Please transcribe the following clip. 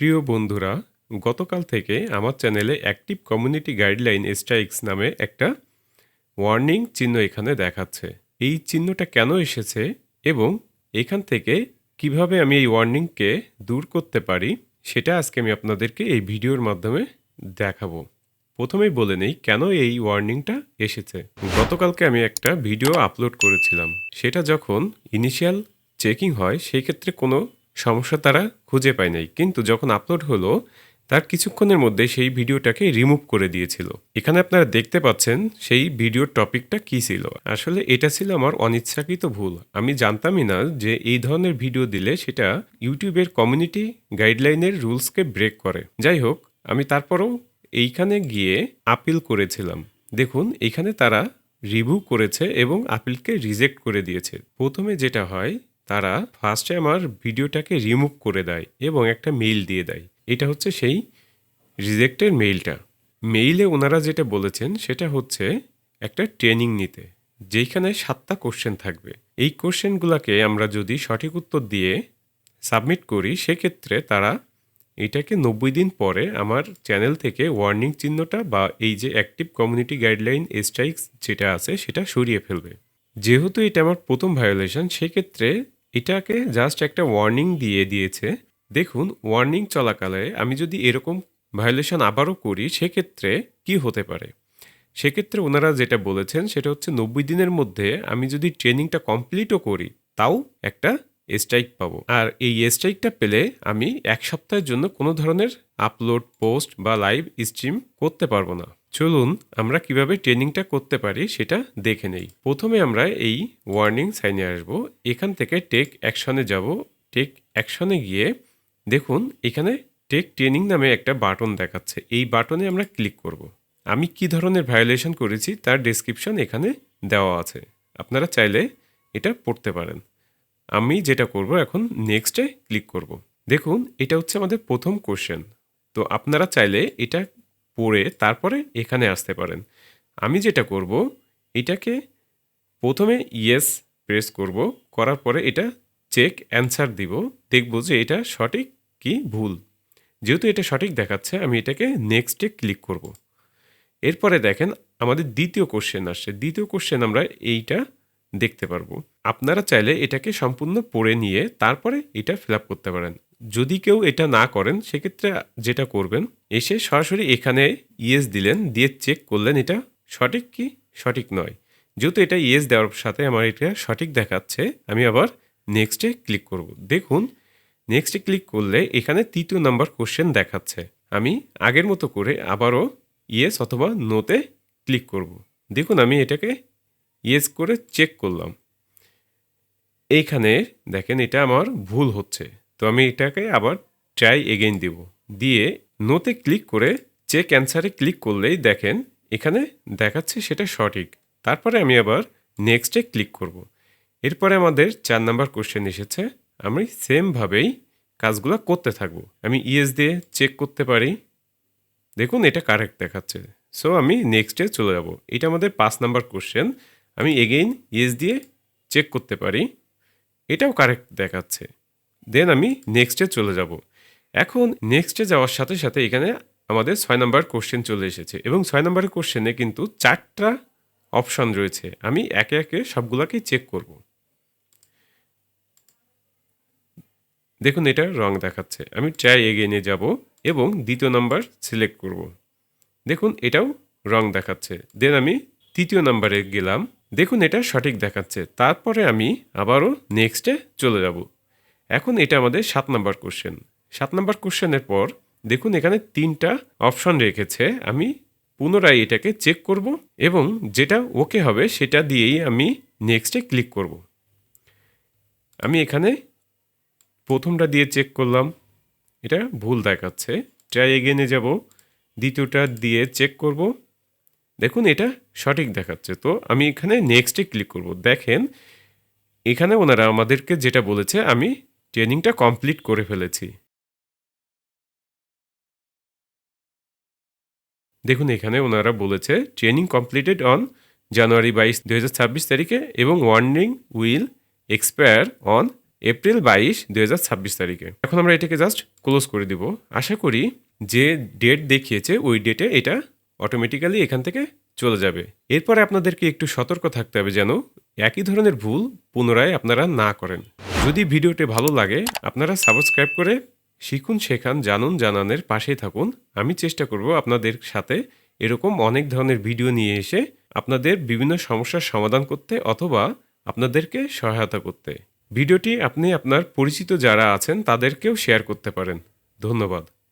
প্রিয় বন্ধুরা, গতকাল থেকে আমার চ্যানেলে অ্যাক্টিভ কমিউনিটি গাইডলাইন স্ট্রাইক্স নামে একটা ওয়ার্নিং চিহ্ন এখানে দেখাচ্ছে। এই চিহ্নটা কেন এসেছে এবং এখান থেকে কীভাবে আমি এই ওয়ার্নিংকে দূর করতে পারি, সেটা আজকে আমি আপনাদেরকে এই ভিডিওর মাধ্যমে দেখাবো। প্রথমেই বলে নেই কেন এই ওয়ার্নিংটা এসেছে। গতকালকে আমি একটা ভিডিও আপলোড করেছিলাম। সেটা যখন ইনিশিয়াল চেকিং হয় সেই ক্ষেত্রে কোনো সমস্যা তারা খুঁজে পায় নাই। কিন্তু যখন আপলোড হলো, তার কিছুক্ষণের মধ্যে সেই ভিডিওটাকে রিমুভ করে দিয়েছিল। এখানে আপনারা দেখতে পাচ্ছেন সেই ভিডিওর টপিকটা কী ছিল। আসলে এটা ছিল আমার অনিচ্ছাকৃত ভুল। আমি জানতামই না যে এই ধরনের ভিডিও দিলে সেটা ইউটিউবের কমিউনিটি গাইডলাইনের রুলসকে ব্রেক করে। যাই হোক, আমি তারপরেও এইখানে গিয়ে আপিল করেছিলাম। দেখুন এখানে তারা রিভিউ করেছে এবং আপিলকে রিজেক্ট করে দিয়েছে। প্রথমে যেটা হয় তারা ফার্স্টে আমার ভিডিওটাকে রিমুভ করে দেয় এবং একটা মেইল দিয়ে দেয়। এটা হচ্ছে সেই রিজেক্টের মেইলটা মেইলে ওনারা যেটা বলেছেন, সেটা হচ্ছে একটা ট্রেনিং নিতে, যেইখানে সাতটা কোশ্চেন থাকবে। এই কোশ্চেনগুলোকে আমরা যদি সঠিক উত্তর দিয়ে সাবমিট করি, সেক্ষেত্রে তারা এটাকে নব্বই দিন পরে আমার চ্যানেল থেকে ওয়ার্নিং চিহ্নটা বা এই যে অ্যাক্টিভ কমিউনিটি গাইডলাইন স্ট্রাইকস যেটা আছে, সেটা সরিয়ে ফেলবে। যেহেতু এটা আমার প্রথম ভায়োলেশন সেক্ষেত্রে এটাকে জাস্ট একটা ওয়ার্নিং দিয়ে দিয়েছে। দেখুন ওয়ার্নিং চলাকালে আমি যদি এরকম ভায়োলেশন আবারও করি, সেক্ষেত্রে কি হতে পারে? সেক্ষেত্রে ওনারা যেটা বলেছেন, সেটা হচ্ছে নব্বই দিনের মধ্যে আমি যদি ট্রেনিংটা কমপ্লিটও করি, তাও একটা স্ট্রাইক পাবো। আর এই স্ট্রাইকটা পেলে আমি এক সপ্তাহের জন্য কোনো ধরনের আপলোড পোস্ট বা লাইভ স্ট্রিম করতে পারব না। চলুন আমরা কীভাবে ট্রেনিংটা করতে পারি সেটা দেখে নেই। প্রথমে আমরা এই ওয়ার্নিং সাইনে আসব। এখান থেকে টেক অ্যাকশনে যাব। টেক অ্যাকশনে গিয়ে দেখুন এখানে টেক ট্রেনিং নামে একটা বাটন দেখাচ্ছে। এই বাটনে আমরা ক্লিক করব। আমি কি ধরনের ভায়োলেশন করেছি তার ডেসক্রিপশন এখানে দেওয়া আছে। আপনারা চাইলে এটা পড়তে পারেন। আমি যেটা করব এখন নেক্সটে ক্লিক করব। দেখুন, এটা হচ্ছে আমাদের প্রথম কোশ্চেন তো আপনারা চাইলে এটা পড়ে তারপরে এখানে আসতে পারেন। আমি যেটা করব, এটাকে প্রথমে ইয়েস প্রেস করব, করার পরে এটা চেক অ্যান্সার দিব। দেখব যে এটা সঠিক কি ভুল। যেহেতু এটা সঠিক দেখাচ্ছে, আমি এটাকে নেক্সটে ক্লিক করব। এরপরে দেখেন, আমাদের দ্বিতীয় কোশ্চেন আসছে। দ্বিতীয় কোশ্চেন আমরা এইটা দেখতে পারব। আপনারা চাইলে এটাকে সম্পূর্ণ পড়ে নিয়ে তারপরে এটা ফিল করতে পারেন। যদি কেউ এটা না করেন, সেক্ষেত্রে যেটা করবেন, এসে সরাসরি এখানে ইয়েস দিলেন, দিয়ে চেক করলেন, এটা সঠিক কি? সঠিক নয়। যেহেতু এটা ইয়েস দেওয়ার সাথে আমার এটা সঠিক দেখাচ্ছে, আমি আবার নেক্সটে ক্লিক করব। দেখুন নেক্সটে ক্লিক করলে এখানে তৃতীয় নাম্বার কোশ্চেন দেখাচ্ছে। আমি আগের মতো করে আবারও ইয়েস অথবা নোতে ক্লিক করব। দেখুন, আমি এটাকে ইয়েস করে চেক করলাম। এইখানে দেখেন এটা আমার ভুল হচ্ছে। তো আমি এটাকে আবার ট্রাই এগেইন দিব। দিয়ে নোতে ক্লিক করে চেক অ্যান্সারে ক্লিক করলেই দেখেন এখানে দেখাচ্ছে সেটা সঠিক। তারপরে আমি আবার নেক্সটে ক্লিক করব। এরপরে আমাদের চার নাম্বার কোশ্চেন এসেছে। আমি সেমভাবেই কাজগুলো করতে থাকব। আমি ইএস দিয়ে চেক করতে পারি। দেখুন এটা কারেক্ট দেখাচ্ছে। সো আমি নেক্সটে চলে যাব। এটা আমাদের পাঁচ নাম্বার কোশ্চেন আমি এগেইন ইএস দিয়ে চেক করতে পারি। এটাও কারেক্ট দেখাচ্ছে। দেন আমি নেক্সটে চলে যাব। এখন নেক্সটে যাওয়ার সাথে সাথে এখানে আমাদের ছয় নম্বর কোশ্চেন চলে এসেছে এবং ছয় নম্বরের কোশ্চেনে কিন্তু চারটা অপশন রয়েছে। আমি একে একে সবগুলোকেই চেক করব। দেখুন, এটা রং দেখাচ্ছে। আমি ট্রাই এগেইনে যাব এবং দ্বিতীয় নাম্বার সিলেক্ট করব। দেখুন, এটাও রং দেখাচ্ছে। দেন আমি তৃতীয় নাম্বারে গেলাম। দেখুন এটা সঠিক দেখাচ্ছে। তারপরে আমি আবারও নেক্সটে চলে যাব। এখন এটা আমাদের সাত নাম্বার কোশ্চেন। সাত নাম্বার কোশ্চেনের পর দেখুন এখানে তিনটা অপশন রেখেছে। আমি পুনরায় এটাকে চেক করব এবং যেটা ওকে হবে সেটা দিয়েই আমি নেক্সটে ক্লিক করব। আমি এখানে প্রথমটা দিয়ে চেক করলাম। এটা ভুল দেখাচ্ছে। ট্রাই এগেনে যাব। দ্বিতীয়টা দিয়ে চেক করব। দেখুন, এটা সঠিক দেখাচ্ছে। তো আমি এখানে নেক্সটে ক্লিক করব। দেখেন, এখানে ওনারা আমাদেরকে যেটা বলেছে, আমি ট্রেনিংটা কমপ্লিট করে ফেলেছি। দেখুন, এখানে ওনারা বলেছে ট্রেনিং কমপ্লিটেড অন জানুয়ারি বাইশ দু তারিখে এবং warning will expire on April বাইশ দু তারিখে। এখন আমরা এটাকে জাস্ট ক্লোজ করে দিব। আশা করি যে ডেট দেখিয়েছে, ওই ডেটে এটা অটোমেটিক্যালি এখান থেকে চলে যাবে। এরপরে আপনাদেরকে একটু সতর্ক থাকতে হবে যেন একই ধরনের ভুল পুনরায় আপনারা না করেন। যদি ভিডিওটি ভালো লাগে, আপনারা সাবস্ক্রাইব করে শিখুন, শেখান, জানুন, জানানের পাশেই থাকুন। আমি চেষ্টা করব আপনাদের সাথে এরকম অনেক ধরনের ভিডিও নিয়ে এসে আপনাদের বিভিন্ন সমস্যার সমাধান করতে অথবা আপনাদেরকে সহায়তা করতে। ভিডিওটি আপনি আপনার পরিচিত যারা আছেন, তাদেরকেও শেয়ার করতে পারেন। ধন্যবাদ।